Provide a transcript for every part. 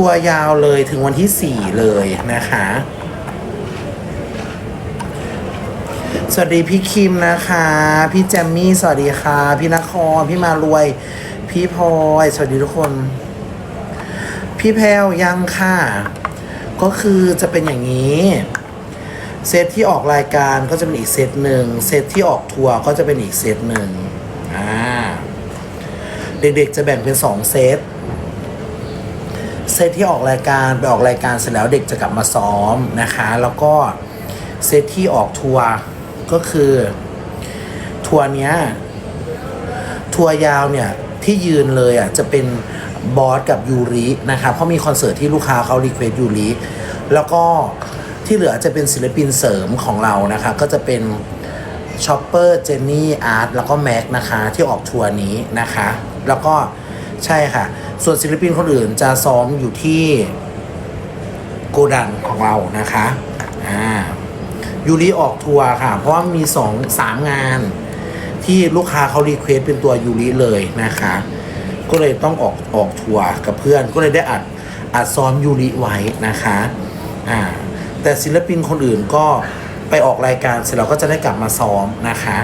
ทัวร์ยาวเลยถึงวันที่ 4 เลยนะคะ สวัสดีพี่คิมนะคะ พี่แจมมี่ สวัสดีค่ะ พี่นคร พี่มารวย พี่พลอย สวัสดีทุกคน พี่แพลวยังค่ะ ก็คือจะเป็นอย่างนี้เซตที่ออกรายการก็จะเป็นอีกเซตหนึ่งเซตที่ออกทัวร์ก็จะเป็นอีกเซตหนึ่งอ่าเด็กๆจะแบ่งเป็นสองเซต ซตที่ออกรายการไปออกรายการเสร็จแล้วเด็กจะกลับมาซ้อมนะคะ แล้วก็เซตที่ออกทัวร์ก็คือทัวร์เนี้ยทัวร์ยาวเนี่ยที่ยืนเลยอะจะเป็นบอสกับยูรินะคะเพราะมีคอนเสิร์ตที่ลูกค้าเขารีเควสยูริแล้วก็ที่เหลือจะเป็นศิลปินเสริมของเรานะคะ ก็จะเป็นชอปเปอร์เจนนี่อาร์ตแล้วก็แม็กนะคะ ที่ออกทัวร์นี้นะคะ แล้วก็ใช่ค่ะ ส่วนศิลปินคนอื่นจะซ้อมอยู่ที่โกดังของเรานะคะอ่ายูริออกทัวร์ค่ะ เพราะว่ามีสองสามงาน ที่ลูกค้าเขารีเควสเป็นตัวยูริเลยนะคะ ก็เลยต้องออกออกทัวร์กับเพื่อน ก็เลยได้อัดอัดซ้อมยูริไว้นะคะอ่าแต่ศิลปินคนอื่นก็ไปออกรายการเสร็จแล้วก็จะได้กลับมาซ้อมนะคะ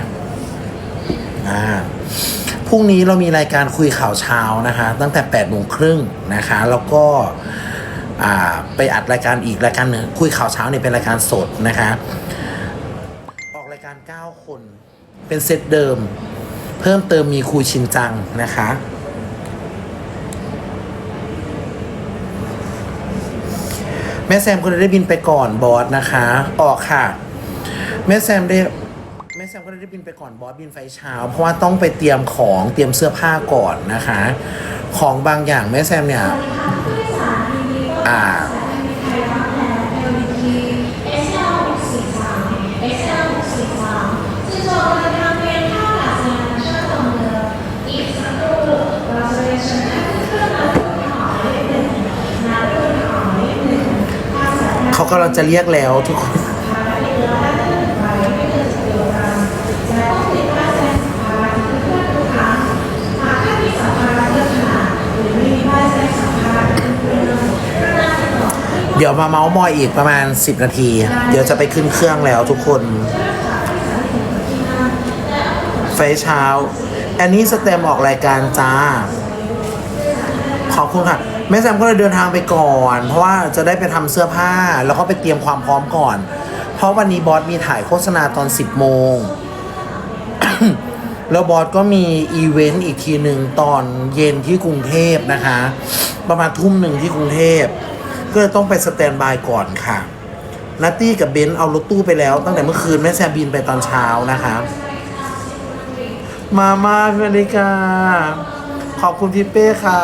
อ่า พรุ่งนี้เรามีรายการคุยข่าวเช้านะคะ ตั้งแต่8ปดโมงครึ่งนะคะ แล้วก็ไปอัดรายการอีกรายการหนึ่งคุยข่าวเช้าเนี่ยเป็นรายการสดนะคะ ออกรายการ 9 คน เป็นเซตเดิม เพิ่มเติมมีครูชินจังนะคะแม่แซมก็ได้บินไปก่อนบอสนะคะ ออกค่ะ แม่แซมได้ ม่แซมก็ได้บินไปก่อนบอสบินไฟเช้า เพราะว่าต้องไปเตรียมของเตรียมเสื้อผ้าก่อนนะคะ ของบางอย่างแม่แซมเนี่ยอ่าเขากำลังจะเรียกแล้วทุกคน เดี๋ยวมาเมาส์มอยอีกประมาณ 10 นาที เดี๋ยวจะไปขึ้นเครื่องแล้วทุกคน ไฟเช้าอันนี้สเต็มออกรายการจ้า ขอบคุณค่ะแม่แซมก็เลยเดินทางไปก่อน เพราะว่าจะได้ไปทำเสื้อผ้าแล้วก็ไปเตรียมความพร้อมก่อน เพราะวันนี้บอสมีถ่ายโฆษณาตอน 10 โมง แล้วบอสก็มีอีเวนต์อีกทีหนึ่งตอนเย็นที่กรุงเทพนะคะ ประมาณทุ่มหนึ่งที่กรุงเทพ ก็เลยต้องไปสแตนบายก่อนค่ะนัตตี้กับเบนซ์เอารถตู้ไปแล้ว ตั้งแต่เมื่อคืนแม่แซบินไปตอนเช้านะคะ มามาพี่อเมริกา ขอบคุณพี่เป้ค่ะ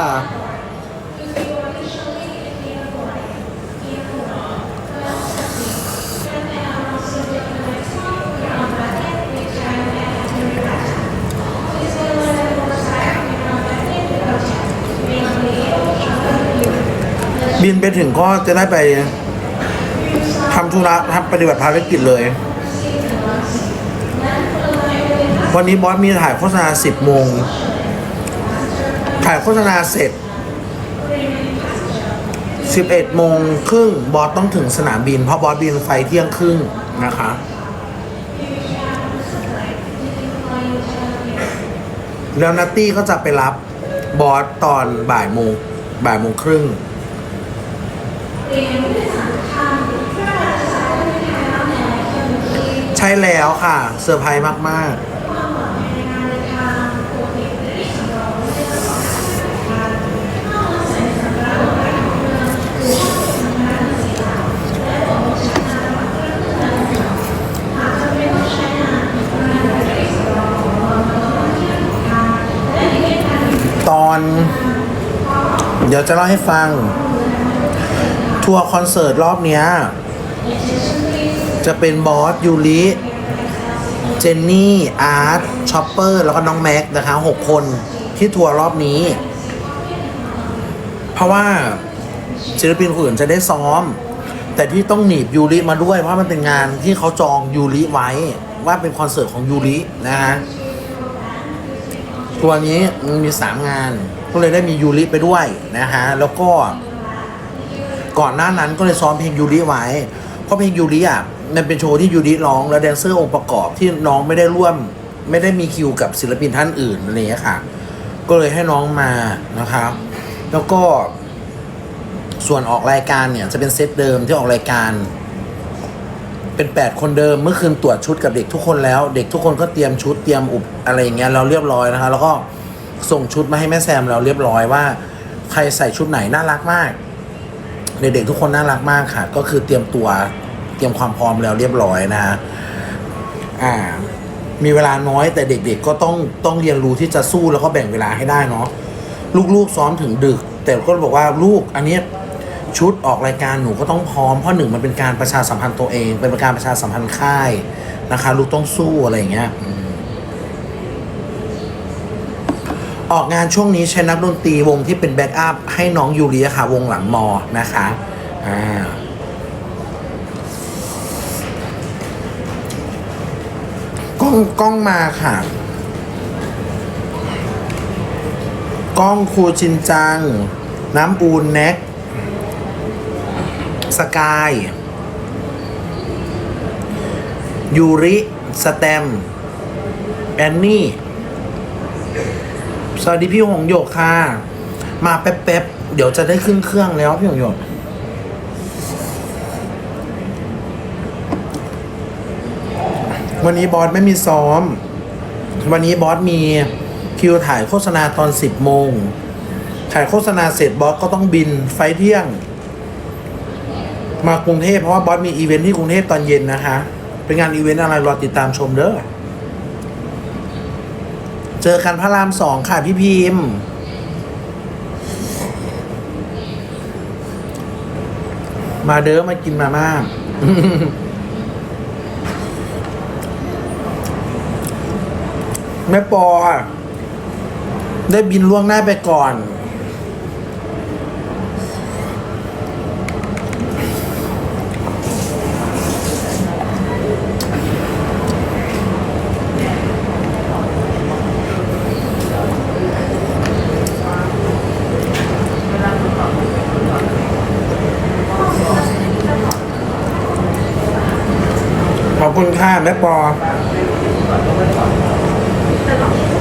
บินไปถึงก็จะได้ไปทำธุระทำปฏิบัติภารกิจเลย วันนี้บอสมีถ่ายโฆษณา10โมง ถ่ายโฆษณาเสร็จ11โมงครึ่งบอสต้องถึงสนามบิน เพราะบอสบินไฟเที่ยงครึ่งนะคะแล้วนัตตี้ก็จะไปรับบอสตอนบ่ายโมงบ่ายโมงครึ่ง ใช่แล้วค่ะเซอร์ไพรส์มาก ๆ ตอน เดี๋ยวจะเล่าให้ฟัง ทัวร์คอนเสิร์ตรอบเนี้ย จะเป็นบอสยูริเจนนี่อาร์ตชอปเปอร์แล้วก็น้องแม็กนะคะหกคนที่ทัวร์รอบนี้ เพราะว่าศิลปินคนอื่นจะได้ซ้อม แต่ที่ต้องหนีบยูริมาด้วยเพราะมันเป็นงานที่เขาจองยูริไว้ว่าเป็นคอนเสิร์ตของยูรินะฮะทัวนี้มันมีสามงานก็เลยได้มียูริไปด้วยนะฮะแล้วก็ ก่อนหน้านั้นก็เลยซ้อมเพลงยูริไว้ เพราะเพลงยูริอะมันเป็นโชว์ที่ยูริร้อง แล้วแดนเซอร์องค์ประกอบที่น้องไม่ได้ร่วม ไม่ได้มีคิวกับศิลปินท่านอื่นอะไรอย่างเงี้ยค่ะ ก็เลยให้น้องมานะครับ แล้วก็ส่วนออกรายการเนี่ยจะเป็นเซตเดิมที่ออกรายการ เป็นแปดคนเดิมเมื่อคืนตรวจชุดกับเด็กทุกคนแล้ว เด็กทุกคนก็เตรียมชุดเตรียมอุปอะไรอย่างเงี้ยเราเรียบร้อยนะคะ แล้วก็ส่งชุดมาให้แม่แซมเราเรียบร้อยว่า ใครใส่ชุดไหนน่ารักมาก เด็กๆทุกคนน่ารักมากค่ะ ก็คือเตรียมตัวเตรียมความพร้อมแล้วเรียบร้อยนะอ่า มีเวลาน้อยแต่เด็ก ๆ ก็ต้องต้องเรียนรู้ที่จะสู้แล้วก็แบ่งเวลาให้ได้เนาะลูกๆซ้อมถึงดึก แต่ก็บอกว่าลูกอันนี้ชุดออกรายการหนูก็ต้องพร้อมเพราะหนึ่งมันเป็นการประชาสัมพันธ์ตัวเอง เป็นการประชาสัมพันธ์ค่ายนะคะ ลูกต้องสู้อะไรอย่างเงี้ย ออกงานช่วงนี้ใช้นักดนตรีวงที่เป็นแบ็กอัพให้น้องยูเรียค่ะ วงหลังมอนะคะอ่าก้องกล้องมาค่ะ กล้องครูจินจัง น้ำอูนแน็กสกาย ยูริสแตมแอนนี่ สวัสดีพี่หงโยกค่ะ มาแป๊บๆ เดี๋ยวจะได้ขึ้นเครื่องแล้วพี่หงโยกวันนี้บอสไม่มีซ้อม วันนี้บอสมีคิวถ่ายโฆษณาตอน 10 โมง ถ่ายโฆษณาเสร็จบอสก็ต้องบินไฟเที่ยง มากรุงเทพเพราะว่าบอสมีอีเวนท์ที่กรุงเทพตอนเย็นนะคะ เป็นงานอีเวนต์อะไรรอติดตามชมเด้อ เจอกันพระรามสองค่ะพี่พิมพ์ มาเด้อมากินมาม่าแม่ปอ ได้บินล่วงหน้าไปก่อน คุณค่ะแม่ปอ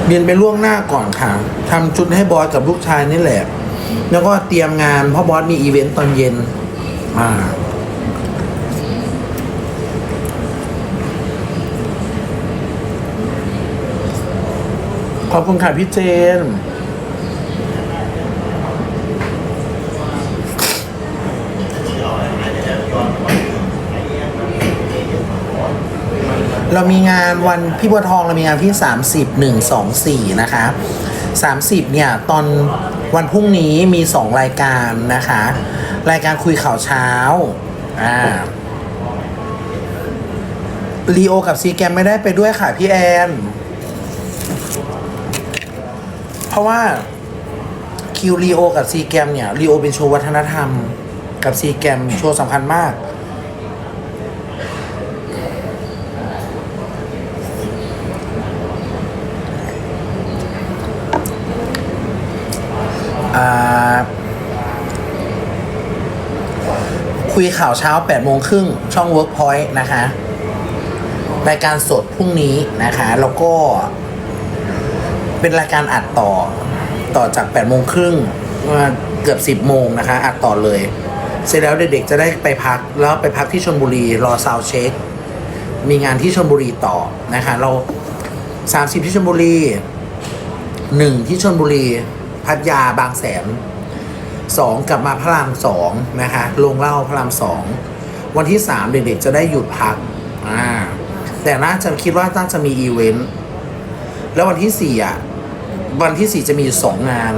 บินไปล่วงหน้าก่อนค่ะทำชุดให้บอสกับลูกชายนี่แหละ แล้วก็เตรียมงานเพราะบอสมีอีเวนต์ตอนเย็น อ่าขอบคุณค่ะพี่เจน เรามีงานวันพี่บัวทองเรามีงานที่ 30 1 2 4 นะคะ 30 เนี่ย ตอนวันพรุ่งนี้มี 2 รายการนะคะ รายการคุยข่าวเช้าอ่าลีโอกับซีแกมไม่ได้ไปด้วยค่ะพี่แอน เพราะว่าคิวลีโอกับซีแกมเนี่ยลีโอเป็นโชว์วัฒนธรรม กับซีแกมโชว์สำคัญมาก คุยข่าวเช้า8โมงครึ่งช่อง Workpoint นะคะรายการสดพรุ่งนี้นะคะ แล้วก็ เป็นรายการอัดต่อต่อจาก8โมงครึ่งมาเกือบ 10โมงนะคะ อัดต่อเลย เสร็จแล้วเด็กๆจะได้ไปพักแล้วไปพักที่ชนบุรีรอซาวเช็ค มีงานที่ชนบุรีต่อนะคะ เรา 30 ที่ชนบุรีหนึ่งที่ชนบุรี พัทยาบางแสนสองกลับมาพระรามสองนะคะลงเล่าพระรามสองวันที่สามเด็กๆจะได้หยุดพักอ่าแต่น่าจะคิดว่าน่าจะมีอีเวนต์แล้ววันที่สี่อะวันที่สี่จะมีสองงาน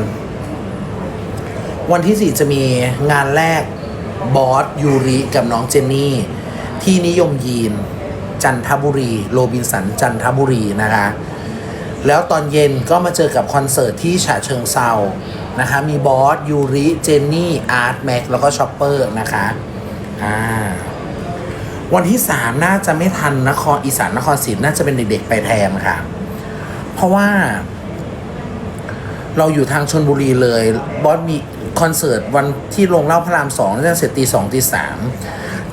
วันที่สี่จะมีงานแรกบอสยูริกับน้องเจนนี่ ที่นิยมยีน จันทบุรี โรบินสันจันทบุรีนะคะ แล้วตอนเย็นก็มาเจอกับคอนเสิร์ตที่ฉะเชิงเซานะคะมีบอสยูริเจนนี่อาร์ตแม็กแล้วก็ชอปเปอร์นะคะอ่าวันที่สามน่าจะไม่ทันนครอีสานนครศรีน่าจะเป็นเด็กๆไปแทนค่ะ เพราะว่า เราอยู่ทางชนบุรีเลย บอสมีคอนเสิร์ตวันที่ลงเล่าพระรามสองน่าจะเสร็จตีสองตีสาม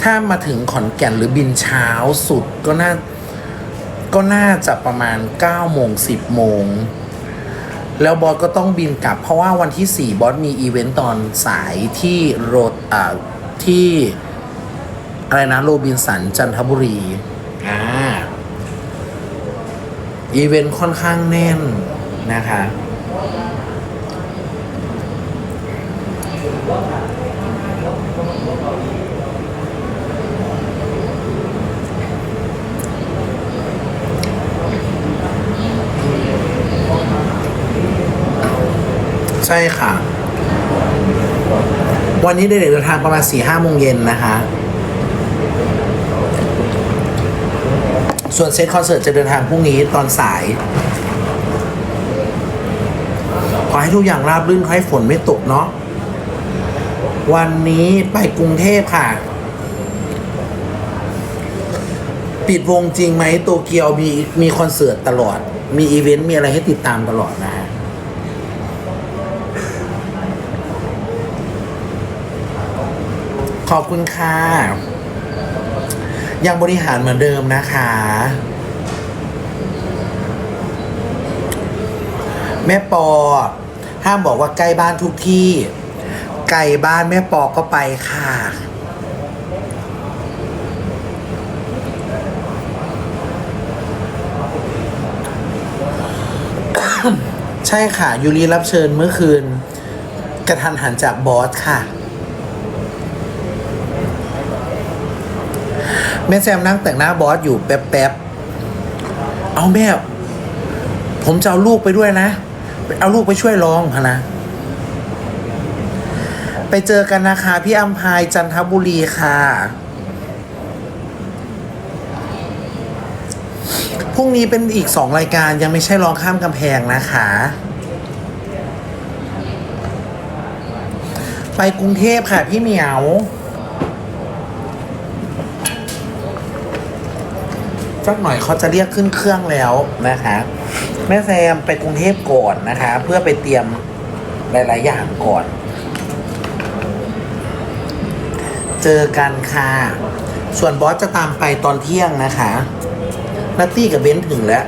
ถ้ามาถึงขอนแก่นหรือบินเช้าสุดก็น่า ก็น่าจะประมาณ9โมง10 โมง แล้วบอสก็ต้องบินกลับ เพราะว่าวันที่ 4 บอสมีอีเวนต์ตอนสายที่โรดอ่าที่ อะไรนะโรบินสันจันทบุรีอ่าอีเวนต์ค่อนข้างแน่นนะคะ ใช่ค่ะ วันนี้ได้เดินทางประมาณสี่ห้าโมงเย็นนะคะ ส่วนเซตคอนเสิร์ตจะเดินทางพรุ่งนี้ตอนสาย ขอให้ทุกอย่างราบรื่นขอให้ฝนไม่ตกเนาะ วันนี้ไปกรุงเทพค่ะ ปิดวงจริงไหมโตเกียวมีมีคอนเสิร์ตตลอด มีอีเวนต์มีอะไรให้ติดตามตลอดนะฮะ ขอบคุณค่ะ ยังบริหารเหมือนเดิมนะคะ แม่ปอ ห้ามบอกว่าใกล้บ้านทุกที่ ไกลบ้านแม่ปอก็ไปค่ะใช่ค่ะ ยูรีรับเชิญเมื่อคืน กระทันหันจากบอสค่ะ แม่แซมนั่งแต่งหน้าบอสอยู่แป๊บๆ เอาแม่ผมจะเอาลูกไปด้วยนะ เอาลูกไปช่วยร้องนะ ไปเจอกันนะคะ พี่อัมพายจันทบุรีค่ะ พรุ่งนี้เป็นอีกสองรายการยังไม่ใช่ร้องข้ามกำแพงนะคะ ไปกรุงเทพค่ะพี่เหมียว สักหน่อยเขาจะเรียกขึ้นเครื่องแล้วนะคะ แม่แซมไปกรุงเทพก่อนนะคะ เพื่อไปเตรียมหลาย ๆ อย่างก่อน เจอกันค่ะ ส่วนบอสจะตามไปตอนเที่ยงนะคะนัตตี้กับเบนถึงแล้ว